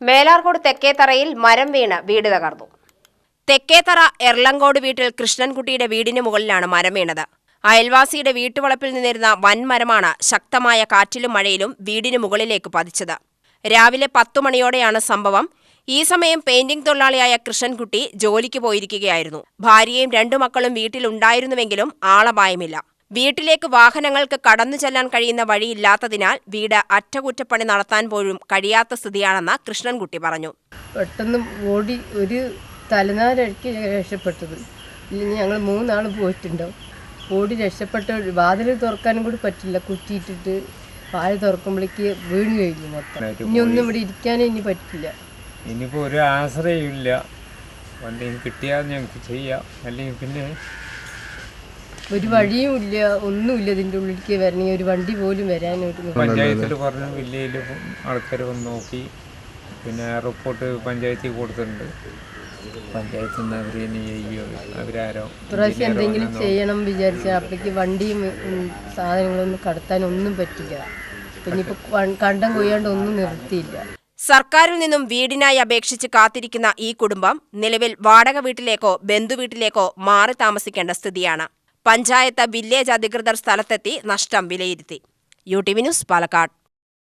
മേലാർകോട് തെക്കേത്തറയിൽ മരം വീണ് വീട് തകർന്നു. തെക്കേത്തറ എർലങ്കോട് വീട്ടിൽ കൃഷ്ണൻകുട്ടിയുടെ വീടിന് മുകളിലാണ് മരം വീണത്. അയൽവാസിയുടെ വീട്ടുവളപ്പിൽ നിന്നിരുന്ന വൻമരമാണ് ശക്തമായ കാറ്റിലും മഴയിലും വീടിന് മുകളിലേക്ക് പതിച്ചത്. രാവിലെ പത്തു മണിയോടെയാണ് സംഭവം. ഈ സമയം പെയിന്റിംഗ് തൊഴിലാളിയായ കൃഷ്ണൻകുട്ടി ജോലിക്ക് പോയിരിക്കുകയായിരുന്നു. ഭാര്യയും രണ്ടു മക്കളും വീട്ടിലുണ്ടായിരുന്നുവെങ്കിലും ആളപായമില്ല. വീട്ടിലേക്ക് വാഹനങ്ങൾക്ക് കടന്നു ചെല്ലാൻ കഴിയുന്ന വഴിയില്ലാത്തതിനാൽ വീട് അറ്റകുറ്റപ്പണി നടത്താൻ പോലും കഴിയാത്ത സ്ഥിതിയാണെന്ന് കൃഷ്ണൻകുട്ടി പറഞ്ഞു. പെട്ടെന്ന് ഓടി ഒരു തലനാരഴക്കി രക്ഷപ്പെട്ടത്. ഇല്ലെങ്കിൽ ഞങ്ങൾ മൂന്നാൾ പോയിട്ടുണ്ടാവും. ഓടി രക്ഷപ്പെട്ട വാതിൽ തുറക്കാനും കൂടി പറ്റില്ല. കുറ്റിയിട്ടിട്ട് വായ തുറക്കുമ്പോഴേക്ക് വീണ് കഴിഞ്ഞു മൊത്തം. ഇനി ഒന്നും ഇവിടെ ഇരിക്കാനും ഇനി പറ്റില്ല. ഇനിയിപ്പോൾ ഒരു ആശ്രയമില്ല വണ്ടി കിട്ടിയാൽ ഞങ്ങൾക്ക് ചെയ്യാം. അല്ലെങ്കിൽ പിന്നെ ഒരു വഴിയും ഇല്ല ഒന്നുമില്ല ഇതിന്റെ ഉള്ളിലേക്ക് വരണെങ്കിൽ ഒരു വണ്ടി പോലും വരാനായിട്ട് പഞ്ചായത്തിൽ പറഞ്ഞു വില്ലേജിൽ ആൾക്കാർ വന്ന് നോക്കി. പിന്നെ റിപ്പോർട്ട് പഞ്ചായത്തിൽ കൊടുത്തിട്ടുണ്ട്. പഞ്ചായത്തിൽ നിന്ന് അവർ ഇനി ചെയ്യോ? അവരാരോ? പ്രാവശ്യം എന്തെങ്കിലും ചെയ്യണം വിചാരിച്ചാൽ അപ്പോഴേക്ക് വണ്ടിയും സാധനങ്ങളൊന്നും കടത്താൻ ഒന്നും പറ്റില്ല. പിന്നെ ഇപ്പോൾ കണ്ടം കൊയ്യാണ്ട് ഒന്നും നിർത്തിയില്ല. സർക്കാരിൽ നിന്നും വീടിനായി അപേക്ഷിച്ച് കാത്തിരിക്കുന്ന ഈ കുടുംബം നിലവിൽ വാടക വീട്ടിലേക്കോ ബന്ധുവീട്ടിലേക്കോ മാറി താമസിക്കേണ്ട സ്ഥിതിയാണ്. പഞ്ചായത്ത് വില്ലേജ് അധികൃതർ സ്ഥലത്തെത്തി നഷ്ടം വിലയിരുത്തി. U T V news Palakkad.